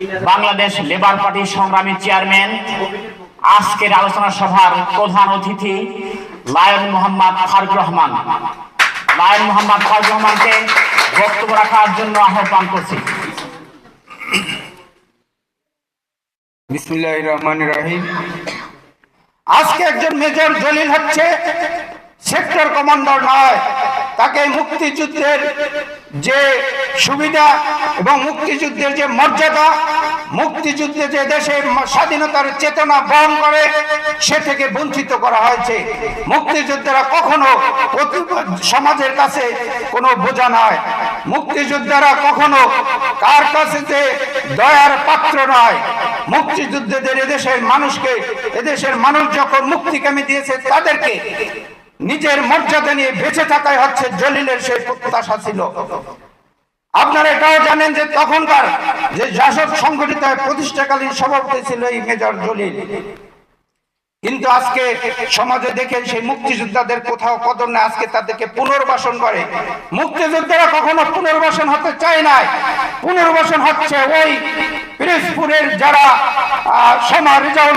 Bangladesh labour পার্টির সংগ্রামী chairman আজকের আলোচনা সভার প্রধান অতিথি লায়ন মোহাম্মদ ফারুক রহমান। লায়ন মোহাম্মদ ফারুক রহমানকে বক্তব্য রাখার জন্য আহ্বান করছি। বিসমুল্লাহ রহমান রাহিম। আজকে একজন মেজর জলিল হচ্ছে সেক্টর কমান্ডার নয়। তাকে মুক্তিযুদ্ধের যে সুবিধা এবং মুক্তিযুদ্ধের যে মর্যাদা, মুক্তিযুদ্ধে যে দেশের স্বাধীনতার চেতনা বহন করে, সে থেকে বঞ্চিত করা হয়েছে। মুক্তিযোদ্ধারা কখনো সমাজের কাছে কোনো বোঝা নয়। মুক্তিযোদ্ধারা কখনো কার কাছে যে দয়ার পাত্র নয়। মুক্তিযুদ্ধদের এদেশের মানুষকে, এদেশের মানুষ যখন মুক্তিকামী দিয়েছে তাদেরকে নিজের মর্যাদা নিয়ে বেঁচে থাকাই হচ্ছে জলিলের সেই প্রত্যাশা ছিল। আপনারা এটাও জানেন যে তখনকার যে জাসদ সংগঠিত প্রতিষ্ঠাকালীন সভাপতি ছিল এই মেজর জলিল। কিন্তু আজকে সমাজে দেখে সেই মুক্তিযোদ্ধাদের কোথাও কদর না আজকে তাদেরকে পুনর্বাসন করে। মুক্তিযোদ্ধারা কখনো পুনর্বাসন হতে চায় নাই। পুনর্বাসন হচ্ছে ওই পিরিজপুরের যারা আহ, সমা রেজাউল